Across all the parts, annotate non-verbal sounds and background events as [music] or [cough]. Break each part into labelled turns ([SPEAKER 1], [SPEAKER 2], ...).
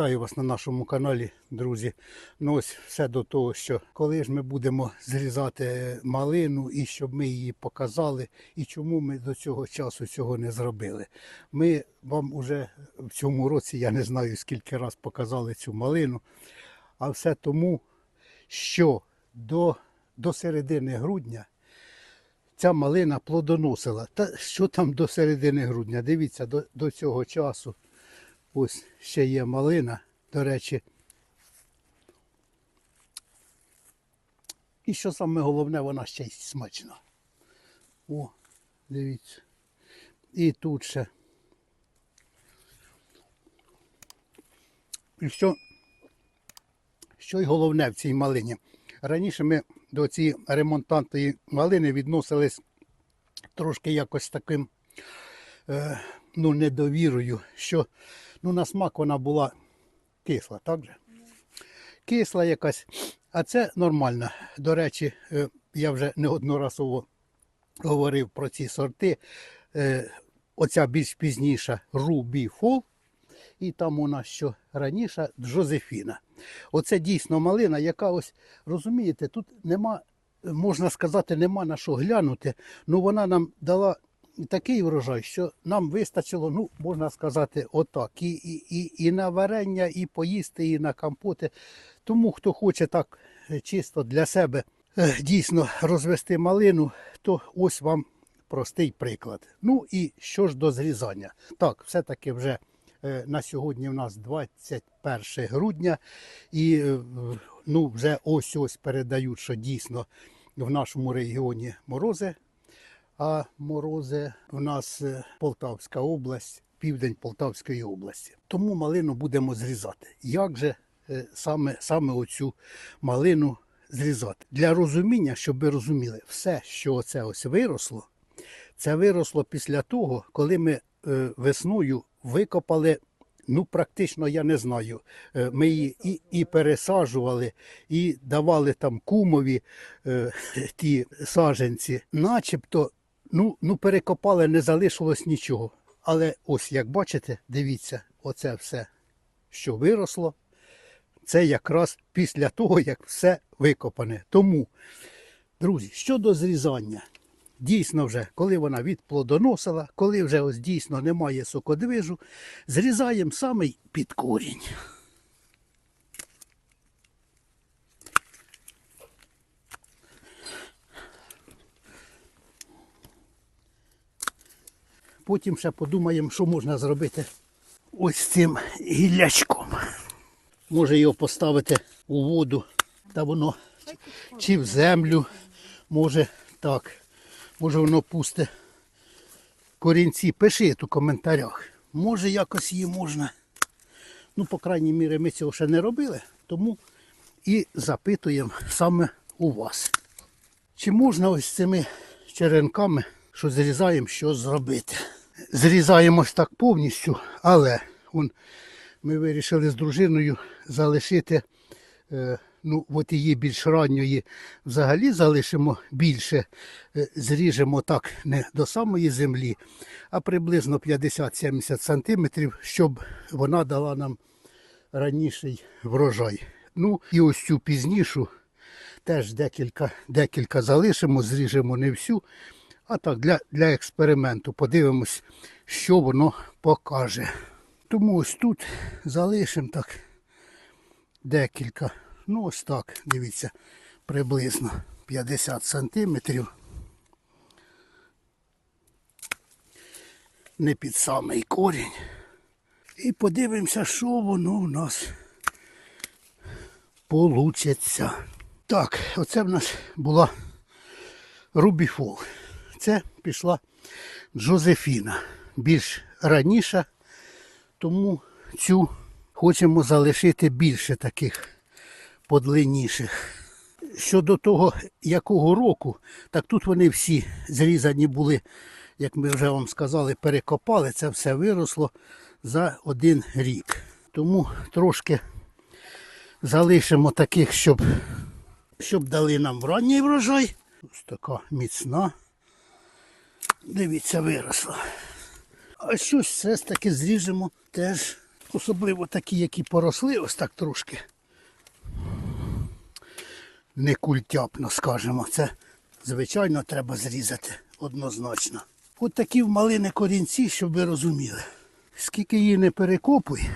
[SPEAKER 1] Вітаю вас на нашому каналі, друзі. Ну ось все до того, що коли ж ми будемо зрізати малину і щоб ми її показали, і чому ми до цього часу цього не зробили. Ми вам уже в цьому році, я не знаю скільки раз показали цю малину, а все тому, що до, до середини грудня ця малина плодоносила. Та що там до середини грудня? Дивіться, до, до цього часу. Ось ще є малина, до речі. І що саме головне, вона ще й смачна. О, дивіться. І тут ще. І що, що й головне в цій малині. Раніше ми до цієї ремонтантної малини відносились трошки якось таким е, ну, недовірою, що ну, на смак вона була кисла, так же? Кисла якась. А це нормально. До речі, е, я вже неодноразово говорив про ці сорти. Е, Оця більш пізніша Рубі Фол, і там у нас що раніше Джозефіна. Оце дійсно малина, яка ось, розумієте, тут нема, можна сказати, нема на що глянути. Ну вона нам дала такий врожай, що нам вистачило, ну, можна сказати, отак. І, і, і, і на варення, і поїсти, і на компоти. Тому хто хоче так е, чисто для себе е, дійсно розвести малину, то ось вам простий приклад. Ну і що ж до зрізання? Так, все-таки вже е, на сьогодні в нас 21 грудня, і ну, вже ось ось передають, що дійсно в нашому регіоні морози а морози в нас е, Полтавська область, південь Полтавської області. Тому малину будемо зрізати. Як же е, саме, саме оцю малину зрізати? Для розуміння, щоб ви розуміли, все, що оце ось виросло, це виросло після того, коли ми е, весною викопали. Ну, практично я не знаю. Ми її і, і пересаджували, і давали там кумові е, [laughs] ті саженці, начебто Ну, ну перекопали, не залишилось нічого. Але ось як бачите, дивіться, оце все, що виросло, це якраз після того, як все викопане. Тому, друзі, щодо зрізання, дійсно вже, коли вона відплодоносила, коли вже ось дійсно немає сокодвижу, зрізаємо самий під корінь. Потім ще подумаємо, що можна зробити ось цим гіллячком. Може його поставити у воду, та воно чи в землю, може так. Може воно пусте корінці. Пишіть у коментарях. Може якось її можна. Ну, по крайній мірі, ми цього ще не робили, тому і запитуємо саме у вас. Чи можна ось цими черенками, що зрізаємо, що зробити? Зрізаємо ось так повністю, але он, ми вирішили з дружиною залишити, е, ну, от її більш ранньої взагалі залишимо більше, е, зріжемо так не до самої землі, а приблизно 50-70 сантиметрів, щоб вона дала нам раніший врожай. Ну і ось цю пізнішу теж декілька, декілька залишимо, зріжемо не всю. А так, для, для експерименту подивимось, що воно покаже. Тому ось тут залишимо так декілька. Ну ось так, дивіться, приблизно 50 сантиметрів. Не під самий корінь. І подивимося, що воно у нас получиться. Так, оце в нас була Рубіфол. Це пішла Джозефіна. Більш раніше, тому цю хочемо залишити більше таких подлинніших. Щодо того, якого року, так тут вони всі зрізані були, як ми вже вам сказали, перекопали, це все виросло за один рік. Тому трошки залишимо таких, щоб, щоб дали нам ранній врожай. Ось така міцна. Дивіться, виросла. А щось все ж таки зріжемо теж Особливо такі, які поросли, ось так трошки. Не культяпно, скажімо. Це, звичайно, треба зрізати однозначно. От такі в малини корінці, щоб ви розуміли. Скільки її не перекопуй,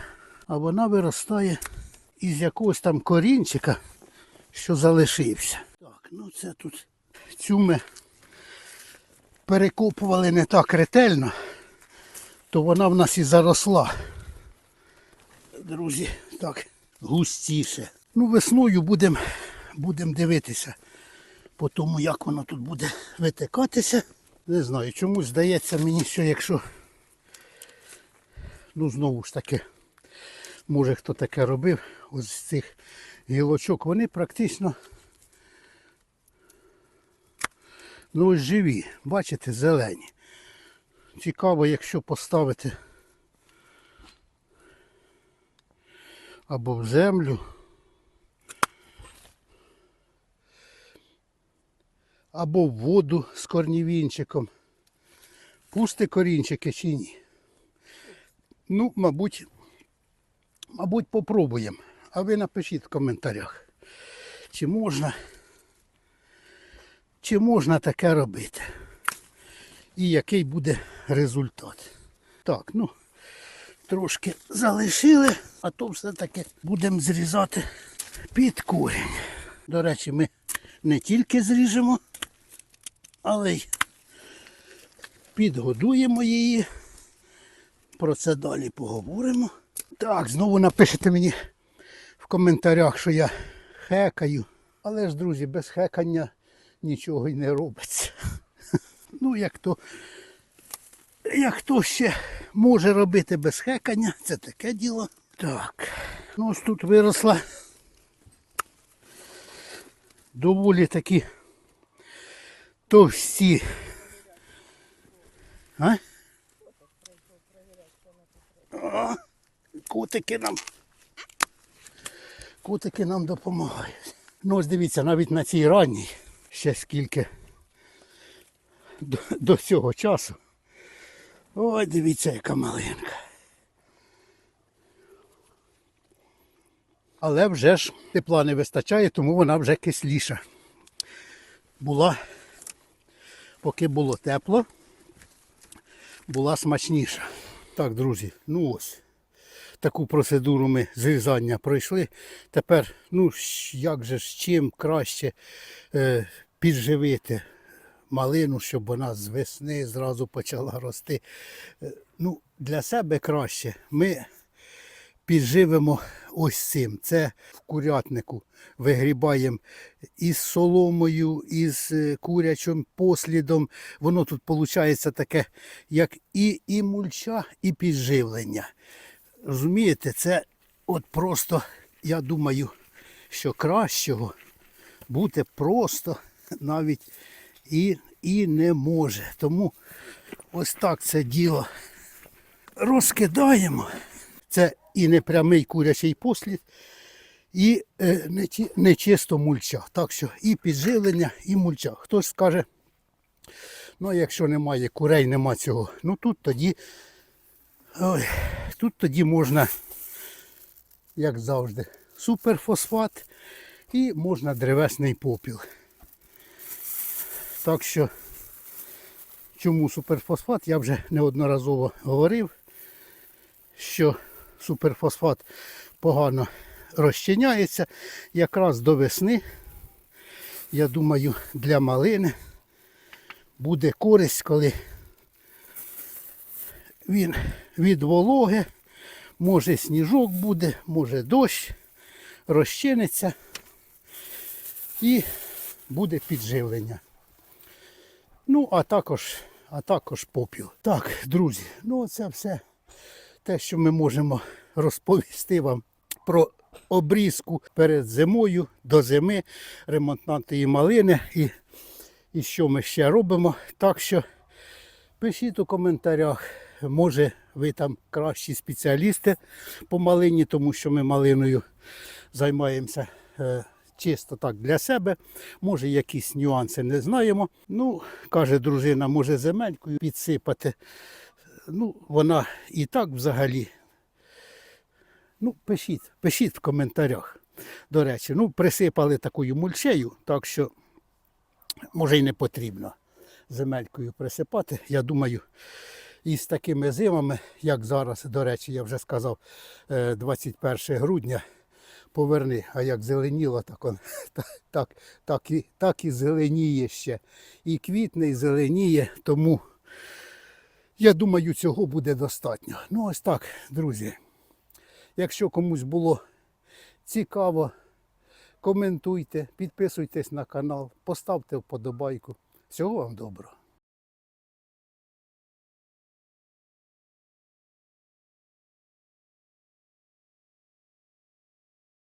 [SPEAKER 1] а вона виростає із якогось там корінчика, що залишився. Так, ну це тут цю ми перекопували не так ретельно, то вона в нас і заросла. Друзі, так, густіше. Ну, весною будемо будем дивитися по тому, як воно тут буде витикатися. Не знаю, чомусь здається мені, що якщо, ну знову ж таки, може хто таке робив, ось з цих гілочок, вони практично ну ось живі, бачите, зелені. Цікаво, якщо поставити або в землю, або в воду з корнівінчиком. Пусти корінчики чи ні? Ну, мабуть, мабуть, попробуємо. А ви напишіть в коментарях, чи можна, чи можна таке робити. І який буде результат. Так, ну, трошки залишили, а то все-таки будемо зрізати під корінь. До речі, ми не тільки зріжемо, але й підгодуємо її. Про це далі поговоримо. Так, знову напишете мені в коментарях, що я хекаю. Але ж, друзі, без хекання нічого й не робиться. [laughs] Ну, як то, як хто ще може робити без хекання, це таке діло. Так, ну ось тут виросла доволі такі товсті. А? Котики нам. Котики нам допомагають. Ну ось дивіться, навіть на цій ранній ще скільки до, до цього часу. Ой, дивіться, яка маленька. Але вже ж тепла не вистачає, тому вона вже кисліша. Була, поки було тепло, була смачніша. Так, друзі, ну ось. Таку процедуру ми зрізання пройшли. Тепер, ну як же ж чим краще е, підживити малину, щоб вона з весни зразу почала рости. Е, ну, для себе краще. Ми підживимо ось цим. Це в курятнику вигрібаємо із соломою, із е, курячим послідом. Воно тут виходить таке, як і, і мульча, і підживлення. Розумієте, це от просто, я думаю, що кращого бути просто навіть і, і не може. Тому ось так це діло розкидаємо. Це і непрямий курячий послід, і е, не, чисто мульча. Так що і підживлення, і мульча. Хтось скаже, ну якщо немає курей, нема цього. Ну тут тоді, ой, тут тоді можна, як завжди, суперфосфат і можна древесний попіл. Так що, чому суперфосфат, я вже неодноразово говорив, що суперфосфат погано розчиняється. Якраз до весни, я думаю, для малини буде користь, коли він від вологи, може сніжок буде, може дощ, розчиниться і буде підживлення. Ну, а також, а також попіл. Так, друзі, ну це все те, що ми можемо розповісти вам про обрізку перед зимою до зими ремонтантої малини і, і що ми ще робимо. Так що пишіть у коментарях, може ви там кращі спеціалісти по малині, тому що ми малиною займаємося. Е, Чисто так для себе, може якісь нюанси не знаємо. Ну, каже дружина, може земелькою підсипати ну, вона і так взагалі Ну, пишіть, пишіть в коментарях. До речі, ну, присипали такою мульчею, так що може й не потрібно земелькою присипати. Я думаю, і з такими зимами, як зараз, до речі, я вже сказав, е, 21 грудня, поверни, а як зеленіло, так, он, [laughs] так, так, і, так і зеленіє ще. І квітне, і зеленіє, тому я думаю, цього буде достатньо. Ну, ось так, друзі. Якщо комусь було цікаво, коментуйте, підписуйтесь на канал, поставте вподобайку. Всього вам доброго.